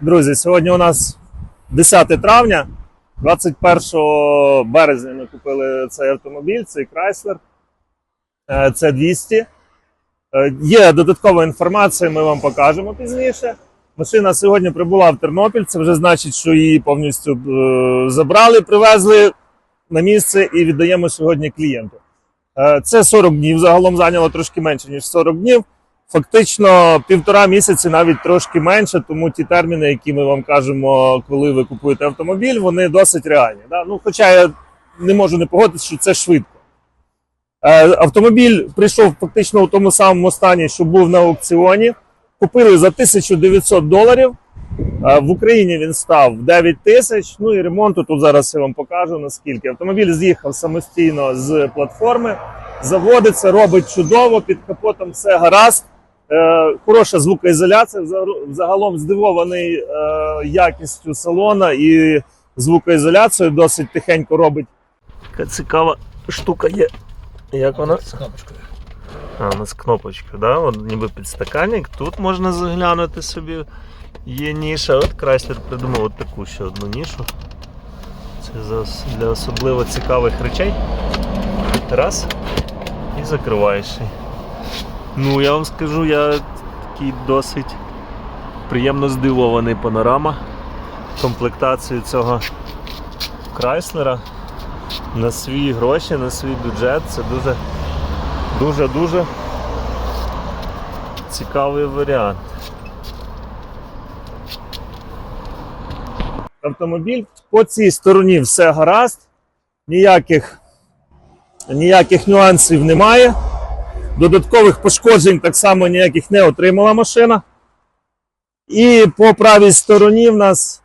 Друзі, сьогодні у нас 10 травня, 21 березня ми купили цей автомобіль, цей Chrysler. Е, Це 200. Е, Є додаткова інформація, ми вам покажемо пізніше. Машина сьогодні прибула в Тернопіль. Це вже значить, що її повністю е, забрали, привезли на місце і віддаємо сьогодні клієнту. Е, Це 40 днів. Загалом зайняло трошки менше, ніж 40 днів. Фактично півтора місяці, навіть трошки менше, тому ті терміни, які ми вам кажемо, коли ви купуєте автомобіль, вони досить реальні. Да? Ну, хоча я не можу не погодитися, що це швидко. Е, автомобіль прийшов фактично у тому самому стані, що був на аукціоні. Купили за 1900 доларів. Е, В Україні він став 9 тисяч. Ну і ремонту тут зараз я вам покажу наскільки. Автомобіль з'їхав самостійно з платформи, заводиться, робить чудово, під капотом все гаразд. Е, Хороша звукоізоляція. Загалом здивований е, якістю салона і звукоізоляцією. Досить тихенько робить. Така цікава штука є. Як вона? З кнопочкою. А, у нас кнопочка, да? От ніби підстаканник. Тут можна заглянути собі. Є ніша. От Крайслер придумав от таку ще одну нішу. Це для особливо цікавих речей. Раз. І закриваєш. її. Ну, я вам скажу, я такий досить приємно здивований панорама комплектацію цього Крайслера на свої гроші, на свій бюджет. Це дуже дуже-дуже цікавий варіант. Автомобіль по цій стороні все гаразд, ніяких, ніяких нюансів немає. Додаткових пошкоджень так само ніяких не отримала машина. І по правій стороні в нас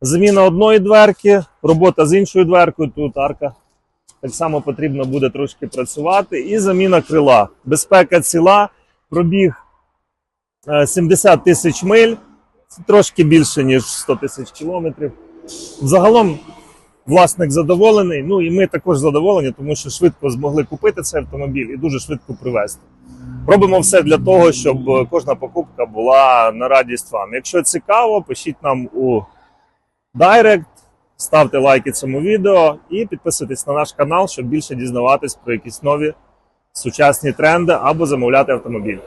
заміна одної дверки, робота з іншою дверкою, тут арка так само потрібно буде трошки працювати. І заміна крила. Безпека ціла, пробіг е, 70 тисяч миль, трошки більше, ніж 100 тисяч кілометрів. Загалом власник задоволений. Ну і ми також задоволені, тому що швидко змогли купити цей автомобіль і дуже швидко привезти. Робимо все для того, щоб кожна покупка була на радість вам. Якщо цікаво, пишіть нам у Директ, ставте лайки цьому відео і підписуйтесь на наш канал, щоб більше дізнаватись про якісь нові сучасні тренди або замовляти автомобіль.